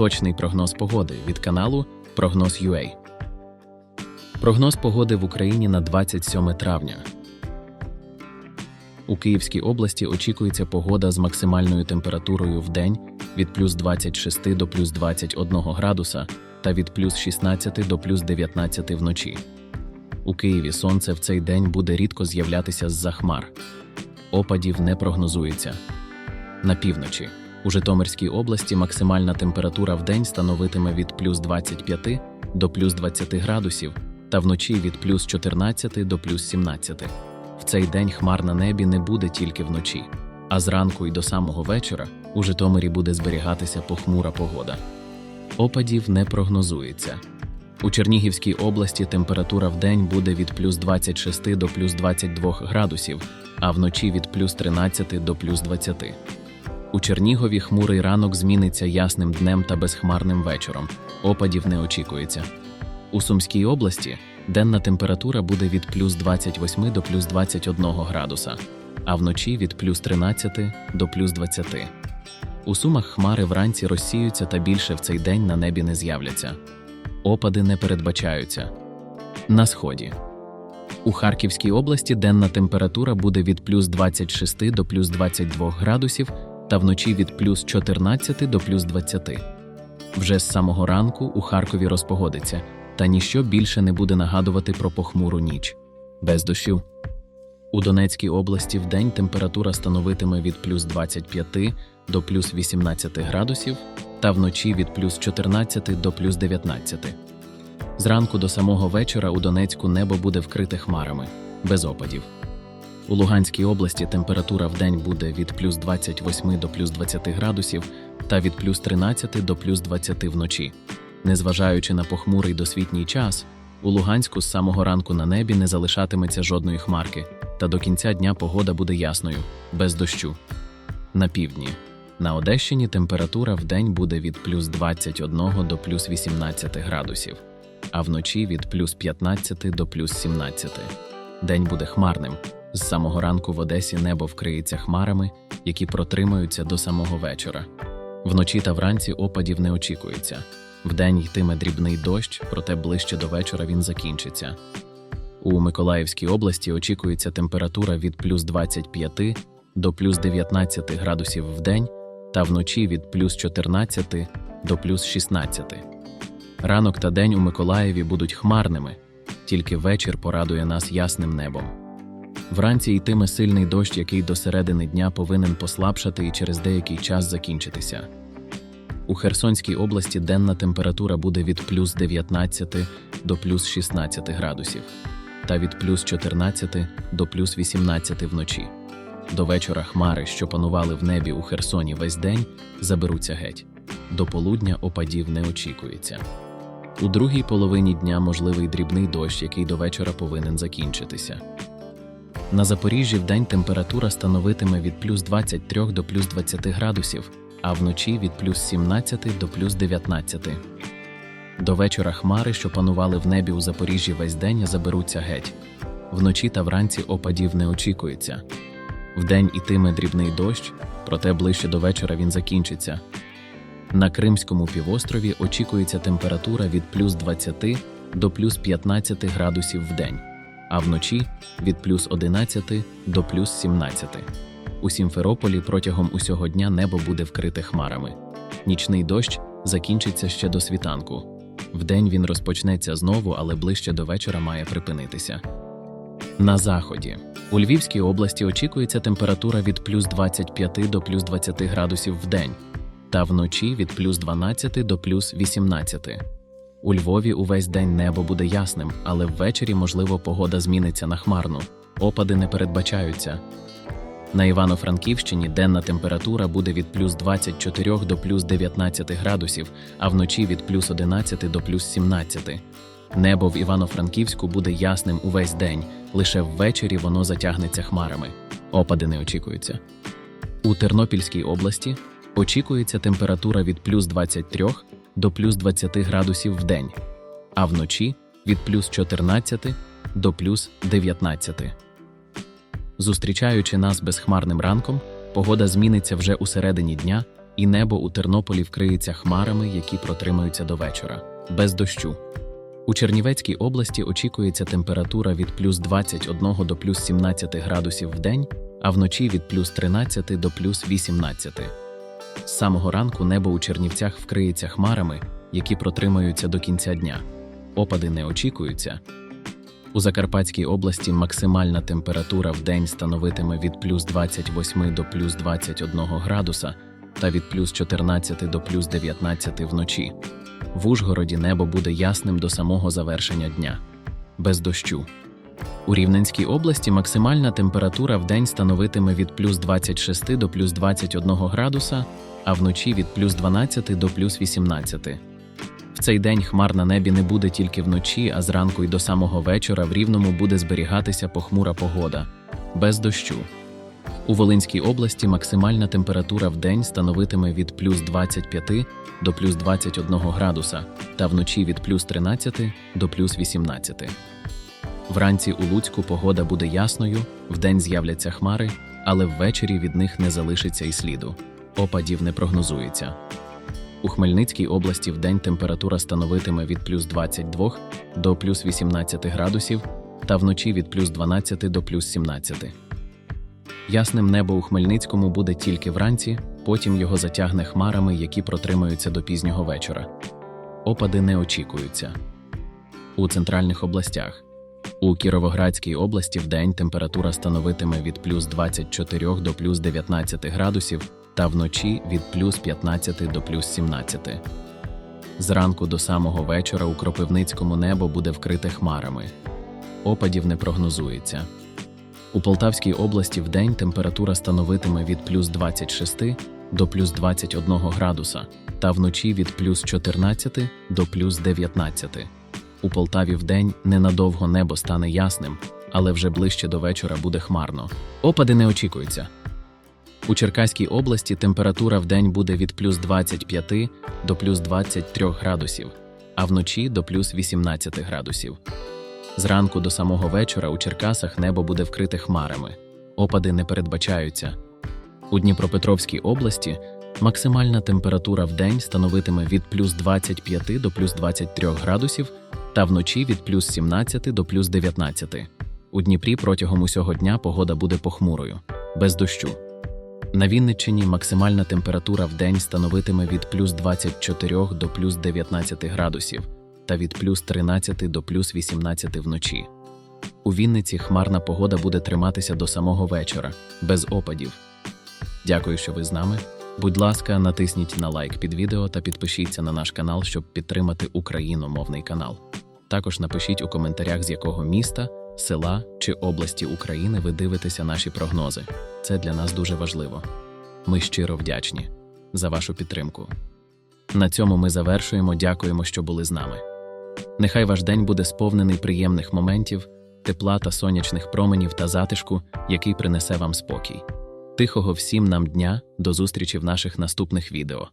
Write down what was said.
Точний прогноз погоди від каналу Прогноз.ua. Прогноз погоди в Україні на 27 травня. У Київській області очікується погода з максимальною температурою в день від плюс 26 до плюс 21 градуса та від плюс 16 до плюс 19 вночі. У Києві сонце в цей день буде рідко з'являтися з-за хмар. Опадів не прогнозується. На півночі. У Житомирській області максимальна температура в день становитиме від плюс 25 до плюс 20 градусів та вночі від плюс 14 до плюс 17. В цей день хмар на небі не буде тільки вночі, а зранку і до самого вечора у Житомирі буде зберігатися похмура погода. Опадів не прогнозується. У Чернігівській області температура в день буде від плюс 26 до плюс 22 градусів, а вночі від плюс 13 до плюс 20. У Чернігові хмурий ранок зміниться ясним днем та безхмарним вечором. Опадів не очікується. У Сумській області денна температура буде від плюс 28 до плюс 21 градуса, а вночі від плюс 13 до плюс 20. У Сумах хмари вранці розсіються та більше в цей день на небі не з'являться. Опади не передбачаються. На сході. У Харківській області денна температура буде від плюс 26 до плюс 22 градусів та вночі від плюс 14 до плюс 20. Вже з самого ранку у Харкові розпогодиться, та ніщо більше не буде нагадувати про похмуру ніч. Без дощу. У Донецькій області вдень температура становитиме від плюс 25 до плюс 18 градусів та вночі від плюс 14 до плюс 19. Зранку до самого вечора у Донецьку небо буде вкрите хмарами, без опадів. У Луганській області температура в день буде від плюс 28 до плюс 20 градусів та від плюс 13 до плюс 20 вночі. Незважаючи на похмурий досвітній час, у Луганську з самого ранку на небі не залишатиметься жодної хмарки, та до кінця дня погода буде ясною, без дощу. На півдні. На Одещині температура в день буде від плюс 21 до плюс 18 градусів, а вночі від плюс 15 до плюс 17. День буде хмарним. З самого ранку в Одесі небо вкриється хмарами, які протримаються до самого вечора. Вночі та вранці опадів не очікується. Вдень йтиме дрібний дощ, проте ближче до вечора він закінчиться. У Миколаївській області очікується температура від плюс 25 до плюс 19 градусів в день та вночі від плюс 14 до плюс 16. Ранок та день у Миколаєві будуть хмарними, тільки вечір порадує нас ясним небом. Вранці йтиме сильний дощ, який до середини дня повинен послабшати і через деякий час закінчитися. У Херсонській області денна температура буде від плюс 19 до плюс 16 градусів та від плюс 14 до плюс 18 вночі. До вечора хмари, що панували в небі у Херсоні весь день, заберуться геть. До полудня опадів не очікується. У другій половині дня можливий дрібний дощ, який до вечора повинен закінчитися. На Запоріжжі вдень температура становитиме від плюс 23 до плюс 20 градусів, а вночі від плюс 17 до плюс 19. До вечора хмари, що панували в небі у Запоріжжі весь день, заберуться геть. Вночі та вранці опадів не очікується. Вдень ітиме дрібний дощ, проте ближче до вечора він закінчиться. На Кримському півострові очікується температура від плюс 20 до плюс 15 градусів в день, а вночі від плюс 11 до плюс 17. У Сімферополі протягом усього дня небо буде вкрите хмарами. Нічний дощ закінчиться ще до світанку. Вдень він розпочнеться знову, але ближче до вечора має припинитися. На заході у Львівській області очікується температура від плюс 25 до плюс 20 градусів в день, та вночі від плюс 12 до плюс 18. У Львові увесь день небо буде ясним, але ввечері, можливо, погода зміниться на хмарну. Опади не передбачаються. На Івано-Франківщині денна температура буде від плюс 24 до плюс 19 градусів, а вночі від плюс 11 до плюс 17. Небо в Івано-Франківську буде ясним увесь день, лише ввечері воно затягнеться хмарами. Опади не очікуються. У Тернопільській області очікується температура від плюс 23 до плюс 20 градусів в день, а вночі від плюс 14 до плюс 19. Зустрічаючи нас безхмарним ранком, погода зміниться вже у середині дня і небо у Тернополі вкриється хмарами, які протримаються до вечора, без дощу. У Чернівецькій області очікується температура від плюс 21 до плюс 17 градусів в день, а вночі від плюс 13 до плюс 18. З самого ранку небо у Чернівцях вкриється хмарами, які протримаються до кінця дня. Опади не очікуються. У Закарпатській області максимальна температура в день становитиме від плюс 28 до плюс 21 градуса та від плюс 14 до плюс 19 вночі. В Ужгороді небо буде ясним до самого завершення дня, без дощу. У Рівненській області максимальна температура в день становитиме від плюс 26 до плюс 21 градуса, а вночі від плюс 12 до плюс 18. В цей день хмар на небі не буде тільки вночі, а зранку й до самого вечора в Рівному буде зберігатися похмура погода, без дощу. У Волинській області максимальна температура в день становитиме від плюс 25 до плюс 21 градуса та вночі від плюс 13 до плюс 18. Вранці у Луцьку погода буде ясною, вдень з'являться хмари, але ввечері від них не залишиться і сліду. Опадів не прогнозується. У Хмельницькій області вдень температура становитиме від плюс 22 до плюс 18 градусів та вночі від плюс 12 до плюс 17. Ясним небо у Хмельницькому буде тільки вранці, потім його затягне хмарами, які протримаються до пізнього вечора. Опади не очікуються. У центральних областях. У Кіровоградській області вдень температура становитиме від плюс 24 до плюс 19 градусів та вночі від плюс 15 до плюс 17. Зранку до самого вечора у Кропивницькому небо буде вкрите хмарами. Опадів не прогнозується. У Полтавській області вдень температура становитиме від плюс 26 до плюс 21 градуса та вночі від плюс 14 до плюс 19. У Полтаві вдень ненадовго небо стане ясним, але вже ближче до вечора буде хмарно. Опади не очікуються. У Черкаській області температура вдень буде від плюс 25 до плюс 23 градусів, а вночі до плюс 18 градусів. Зранку до самого вечора у Черкасах небо буде вкрите хмарами. Опади не передбачаються. У Дніпропетровській області максимальна температура в день становитиме від плюс 25 до плюс 23 градусів та вночі від плюс 17 до плюс 19. У Дніпрі протягом усього дня погода буде похмурою, без дощу. На Вінниччині максимальна температура в день становитиме від плюс 24 до плюс 19 градусів та від плюс 13 до плюс 18 вночі. У Вінниці хмарна погода буде триматися до самого вечора, без опадів. Дякую, що ви з нами. Будь ласка, натисніть на лайк під відео та підпишіться на наш канал, щоб підтримати україномовний канал. Також напишіть у коментарях, з якого міста, села чи області України ви дивитеся наші прогнози. Це для нас дуже важливо. Ми щиро вдячні за вашу підтримку. На цьому ми завершуємо. Дякуємо, що були з нами. Нехай ваш день буде сповнений приємних моментів, тепла та сонячних променів та затишку, який принесе вам спокій. Тихого всім нам дня, до зустрічі в наших наступних відео.